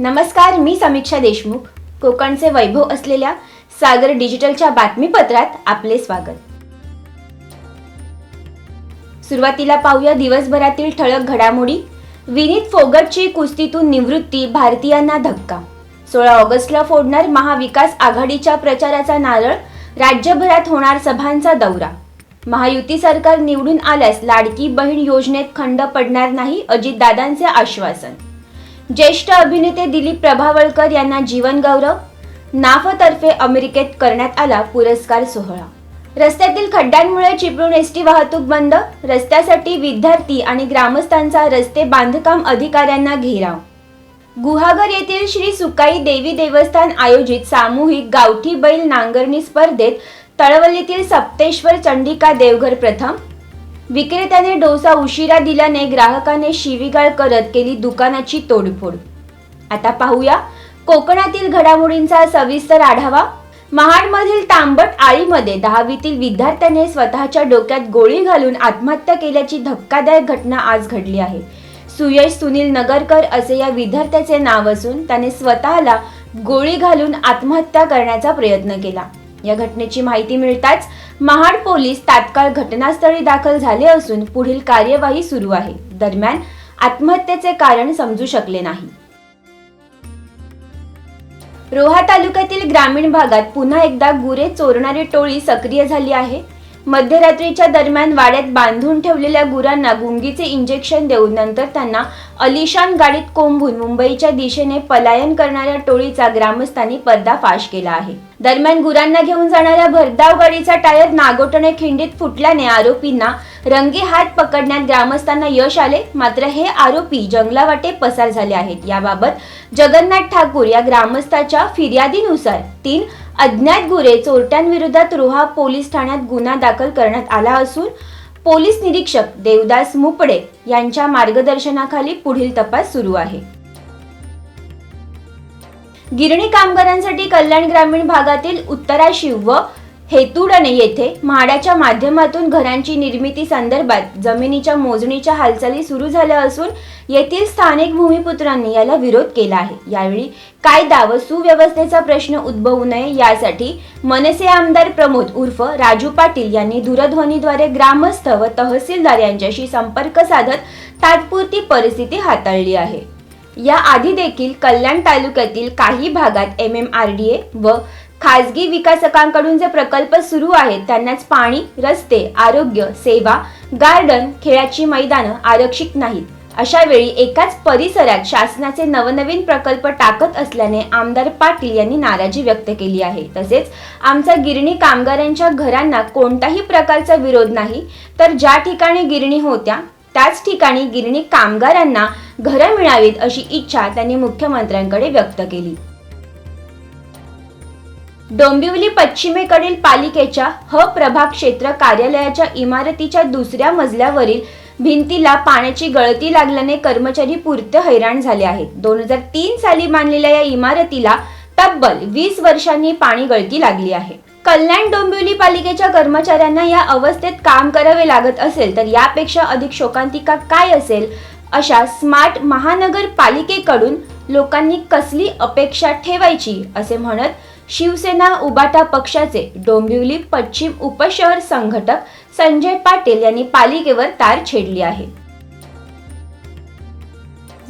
नमस्कार मी समीक्षा देशमुख. कोकणचे वैभव असलेल्या सागर डिजिटलच्या बातमीपत्रात आपले स्वागत. सुरुवातीला पाहूया दिवसभरातील ठळक घडामोडी. विनीत फोगटची कुस्तीतून निवृत्ती भारतीयांना धक्का. सोळा ऑगस्टला फोडणार महाविकास आघाडीच्या प्रचाराचा नारळ राज्यभरात होणार सभांचा दौरा. महायुती सरकार निवडून आल्यास लाडकी बहीण योजनेत खंड पडणार नाही अजितदादांचे आश्वासन. ज्येष्ठ अभिनेते दिलीप प्रभावळकर यांना जीवनगौरव नाफतर्फे अमेरिकेत करण्यात आला पुरस्कार सोहळा. रस्त्यातील खड्ड्यांमुळे चिपळूण एसटी वाहतूक बंद रस्त्यासाठी विद्यार्थी आणि ग्रामस्थांचा रस्ते बांधकाम अधिकाऱ्यांना घेराव. गुहागर येथील श्री सुकाई देवी देवस्थान आयोजित सामूहिक गावठी बैल नांगरणी स्पर्धेत तळवलीतील सप्तेश्वर चंडिका देवघर प्रथम विक्रेत्याने डोसा उशिरा दिल्याने ग्राहकाने शिवीगाळ करत केली दुकानाची तोडफोड. आता पाहूया कोकणातील घडामोडींचा सविस्तर आढावा. महाडमधील तांबट आळीमध्ये दहावीतील विद्यार्थ्याने स्वतःच्या डोक्यात गोळी घालून आत्महत्या केल्याची धक्कादायक घटना आज घडली आहे. सुयश सुनील नगरकर असे या विद्यार्थ्याचे नाव असून त्याने स्वतःला गोळी घालून आत्महत्या करण्याचा प्रयत्न केला. या घटनेची माहिती मिळताच महाड पोलीस तात्काळ घटनास्थळी दाखल झाले असून पुढील कार्यवाही सुरू आहे. दरम्यान आत्महत्येचे कारण समजू शकले नाही. रोहा तालुक्यातील ग्रामीण भागात पुन्हा एकदा गुरे चोरणारी टोळी सक्रिय झाली आहे. मध्यरात्रीच्या दरम्यान वाड्यात बांधून ठेवलेल्या गुरांना गुंगीचे इंजेक्शन देऊन नंतर त्यांना अलिशान गाडीत कोंबून मुंबईच्या दिशेने पलायन करणाऱ्या टोळीचा ग्रामस्थांनी पर्दाफाश केला आहे. दरम्यान गुरांना घेऊन जाणाऱ्या भरधाव गाडीचा टायर नागोटणे खिंडीत फुटल्याने आरोपींना रंगी हात पकडण्यात ग्रामस्थांना यश आले. मात्र हे आरोपी जंगलावाटे पसार झाले आहेत. याबाबत जगन्नाथ ठाकूर या ग्रामस्थाच्या फिर्यादीनुसार तीन अज्ञात गुरे चोरट्यांविरोधात रोहा पोलीस ठाण्यात गुन्हा दाखल करण्यात आला असून पोलीस निरीक्षक देवदास मुपडे यांच्या मार्गदर्शनाखाली पुढील तपास सुरू आहे. गिरणी कामगारांसाठी कल्याण ग्रामीण भागातील उत्तराशिव व हेतुडणे येथे म्हाडाच्या माध्यमातून घरांची निर्मिती संदर्भात जमिनीच्या मोजणीच्या हालचाली सुरू झाल्या असून येथील स्थानिक भूमिपुत्रांनी याला विरोध केला आहे. यावेळी कायदा व सुव्यवस्थेचा प्रश्न उद्भवू नये यासाठी मनसे आमदार प्रमोद उर्फ राजू पाटील यांनी दूरध्वनीद्वारे ग्रामस्थ व तहसीलदार यांच्याशी संपर्क साधत तात्पुरती परिस्थिती हाताळली आहे. या आधी देखील कल्याण तालुक्यातील काही भागात M M R D A व खाजगी विकासकांकडून जे प्रकल्प सुरू आहेत त्यांनाच पाणी रस्ते आरोग्य सेवा गार्डन खेळाची मैदानं आरक्षित नाहीत. अशा वेळी एकाच परिसरात शासनाचे नवनवीन प्रकल्प टाकत असल्याने आमदार पाटील यांनी नाराजी व्यक्त केली आहे. तसेच आमचा गिरणी कामगारांच्या घरांना कोणताही प्रकारचा विरोध नाही. तर ज्या ठिकाणी गिरणी होत्या त्याच ठिकाणी गिरणी कामगारांना घरं मिळावीत अशी इच्छा त्यांनी मुख्यमंत्र्यांकडे व्यक्त केली. डोंबिवली पश्चिमेकडील पालिकेच्या ह प्रभाग क्षेत्र कार्यालयाच्या इमारतीच्या दुसऱ्या मजल्यावरील भिंतीला पाण्याची गळती लागल्याने कर्मचारी पुरते हैराण झाले आहेत. दोन हजार तीन साली बांधलेल्या या इमारतीला तब्बल वीस वर्षांनी पाणी गळती लागली आहे. कल्याण डोंबिवली पालिकेच्या कर्मचाऱ्यांना या अवस्थेत काम करावे लागत असेल तर यापेक्षा अधिक शोकांतिका काय असेल? अशा स्मार्ट महानगरपालिकेकडून लोकांनी कसली अपेक्षा ठेवायची? असे म्हणत शिवसेना उबाटा पक्षाचे डोंबिवली पश्चिम उपशहर संघटक संजय पाटील यांनी पालिकेवर तार छेडली आहे.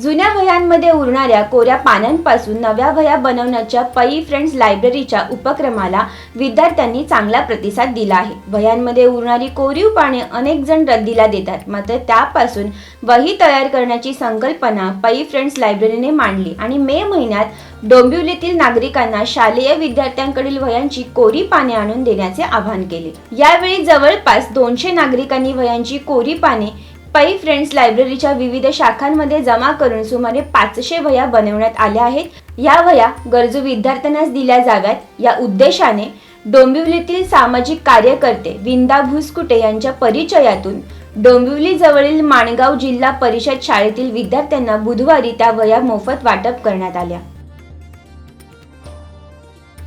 जुन्या वह्यांमध्ये उरणाऱ्या कोऱ्या पानांपासून नव्या वह्या बनवण्याच्या पई फ्रेंड्स लायब्ररीच्या उपक्रमाला विद्यार्थ्यांनी चांगला प्रतिसाद दिला आहे. वह्यांमध्ये उरणारी कोरीव पाने अनेक जण रद्दीला देतात. मात्र त्यापासून वही तयार करण्याची संकल्पना पई फ्रेंड्स लायब्ररीने मांडली आणि मे महिन्यात डोंबिवलीतील नागरिकांना शालेय विद्यार्थ्यांकडील वह्यांची कोरी पाने आणून देण्याचे आवाहन केले. यावेळी जवळपास दोनशे नागरिकांनी वह्यांची कोरी पाने पै फ्रेंड्स लायब्ररीच्या विविध शाखांमध्ये जमा करून सुमारे पाचशे वह्या बनवण्यात आल्या आहेत. या वह्या गरजू विद्यार्थ्यांनाच दिल्या जाव्यात. या उद्देशाने डोंबिवलीतील सामाजिक कार्यकर्ते विंदा भुसकुटे यांच्या परिचयातून डोंबिवली जवळील माणगाव जिल्हा परिषद शाळेतील विद्यार्थ्यांना बुधवारी त्या वह्या मोफत वाटप करण्यात आल्या.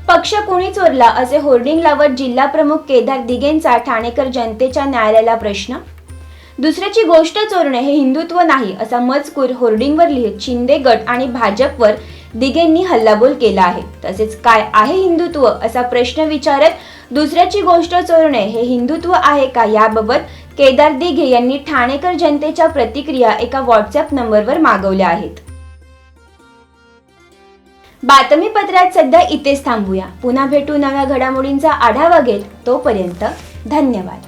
पक्ष कोणी चोरला असे होर्डिंग लावत जिल्हा प्रमुख केदार दिगेंचा ठाणेकर जनतेच्या न्यायालयाला प्रश्न? दुसऱ्याची गोष्ट चोरणे हे हिंदुत्व नाही असा मजकूर होर्डिंगवर लिहित शिंदे गट आणि भाजपवर दिघेंनी हल्लाबोल केला आहे. तसेच काय आहे हिंदुत्व असा प्रश्न विचारत दुसऱ्याची गोष्ट चोरणे हे हिंदुत्व आहे का याबाबत केदार दिघे यांनी ठाणेकर जनतेच्या प्रतिक्रिया एका व्हॉट्सअप नंबरवर मागवल्या आहेत. बातमीपत्रात सध्या इथेच थांबूया. पुन्हा भेटू नव्या घडामोडींचा आढावा घेत तोपर्यंत धन्यवाद.